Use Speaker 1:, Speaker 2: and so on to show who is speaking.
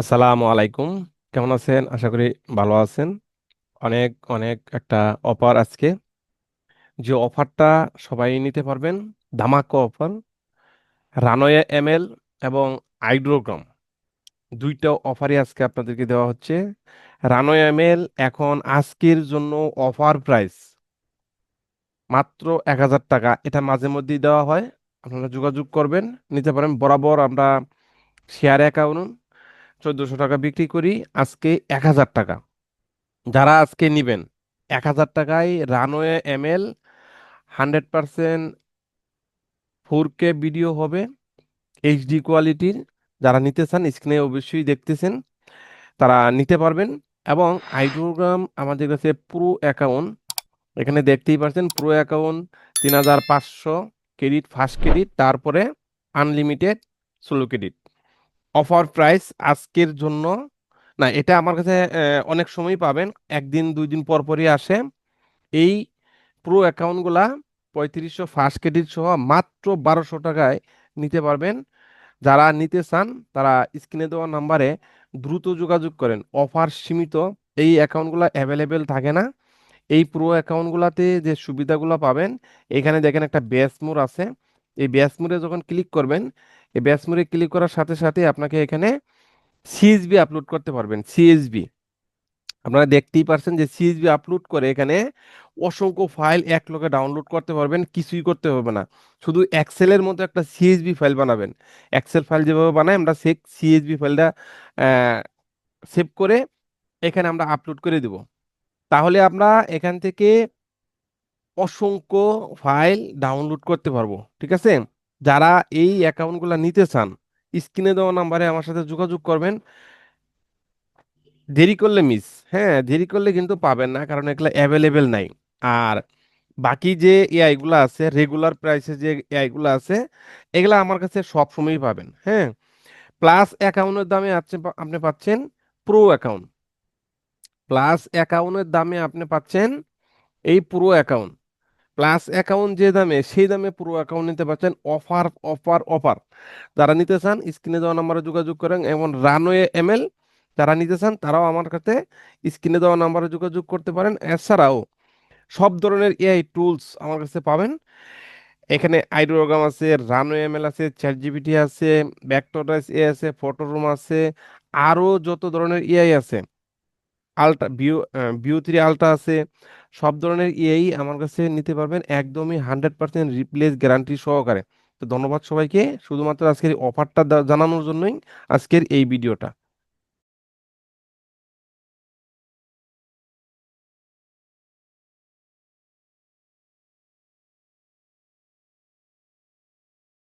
Speaker 1: আসসালামু আলাইকুম। কেমন আছেন? আশা করি ভালো আছেন। অনেক অনেক একটা অফার আজকে। যে অফারটা সবাই নিতে পারবেন। ধামাকা অফার। রানওয়ে এমএল এবং আইড্রোগ্রাম দুইটা অফারই আজকে আপনাদেরকে দেওয়া হচ্ছে। রানওয়ে এমএল এখন আজকের জন্য অফার প্রাইস মাত্র এক হাজার টাকা। এটা মাঝে মধ্যেই দেওয়া হয়। আপনারা যোগাযোগ করবেন। নিতে পারেন। বরাবর আমরা শেয়ার অ্যাকাউন্ট চোদ্দশো টাকা বিক্রি করি, আজকে এক হাজার টাকা। যারা আজকে নিবেন, এক হাজার টাকায় runway ML hundred percent four K video হবে, এইচডি কোয়ালিটির। যারা নিতে চান, স্ক্রিনে অবশ্যই দেখতেছেন, তারা নিতে পারবেন। এবং আইড্রোগ্রাম আমাদের কাছে প্রো অ্যাকাউন্ট এখানে দেখতেই পাচ্ছেন প্রো অ্যাকাউন্ট তিন হাজার পাঁচশো ক্রেডিট ফার্স্ট ক্রেডিট তারপরে আনলিমিটেড ষোলো ক্রেডিট অফার প্রাইস আজকের জন্য। না, এটা আমার কাছে অনেক সময় পাবেন। একদিন, দুই দিন পর পরই আসে। এই প্রো অ্যাকাউন্টগুলা পঁয়ত্রিশশো ফার্স্ট ক্রেডিট সহ মাত্র বারোশো টাকায় নিতে পারবেন। যারা নিতে চান, তারা স্ক্রিনে দেওয়া নাম্বারে দ্রুত যোগাযোগ করেন। অফার সীমিত, এই অ্যাকাউন্টগুলো অ্যাভেলেবেল থাকে না। এই প্রো অ্যাকাউন্টগুলোতে যে সুবিধাগুলো পাবেন, এখানে দেখেন একটা ব্যাস মোড আছে। এই ব্যাস মোডে যখন ক্লিক করবেন এই ব্যাস মোডে ক্লিক করার সাথে সাথে আপনাকে এখানে সিএসবি আপলোড করতে পারবেন সিএসবি আপনারা দেখতেই পারছেন যে সিএসবি আপলোড করে এখানে অসংখ্য ফাইল এক লোকে ডাউনলোড করতে পারবেন, কিছুই করতে হবে না। শুধু এক্সেলের মতো একটা সিএসবি ফাইল বানাবেন। এক্সেল ফাইল যেভাবে বানাই, আমরা সে সিএসবি ফাইলটা সেভ করে এখানে আমরা আপলোড করে দেব। তাহলে আমরা এখান থেকে অসংখ্য ফাইল ডাউনলোড করতে পারব, ঠিক আছে? যারা এই অ্যাকাউন্টগুলো নিতে চান, স্ক্রিনে দেওয়া নাম্বারে আমার সাথে যোগাযোগ করবেন। দেরি করলে মিস হ্যাঁ দেরি করলে কিন্তু পাবেন না, কারণ এগুলো অ্যাভেলেবেল নাই। আর বাকি যে এআই গুলো আছে রেগুলার প্রাইসে যে এআই গুলো আছে, এগুলো আমার কাছে সব সময়ই পাবেন হ্যাঁ। প্লাস অ্যাকাউন্টের দামে আছে আপনি পাচ্ছেন প্রো অ্যাকাউন্ট প্লাস অ্যাকাউন্টের দামে আপনি পাচ্ছেন এই প্রো অ্যাকাউন্ট প্লাস অ্যাকাউন্ট যে দামে, সেই দামে পুরো অ্যাকাউন্ট নিতে পারছেন অফার অফার অফার যারা নিতে চান স্ক্রিনে দেওয়া নাম্বারে যোগাযোগ করেন এবং রানওয়ে এমএল যারা নিতে চান, তারাও আমার কাছে স্ক্রিনে দেওয়া নাম্বারে যোগাযোগ করতে পারেন। এছাড়াও সব ধরনের এআই টুলস আমার কাছে পাবেন। এখানে আইডোগ্রাম আছে রানওয়ে এমএল আছে চ্যাট জিপিটি আছে ভেক্টরস এ আছে ফটোরুম আছে, আরও যত ধরনের এআই আছে। Ultra view view three ultra আছে। সব ধরনের ইয়েই আমার কাছে নিতে পারবেন, একদমই হান্ড্রেড পার্সেন্ট রিপ্লেস গ্যারান্টি সহকারে। তো ধন্যবাদ সবাইকে, শুধুমাত্র আজকের অফারটা জানানোর জন্যই আজকের এই ভিডিওটা।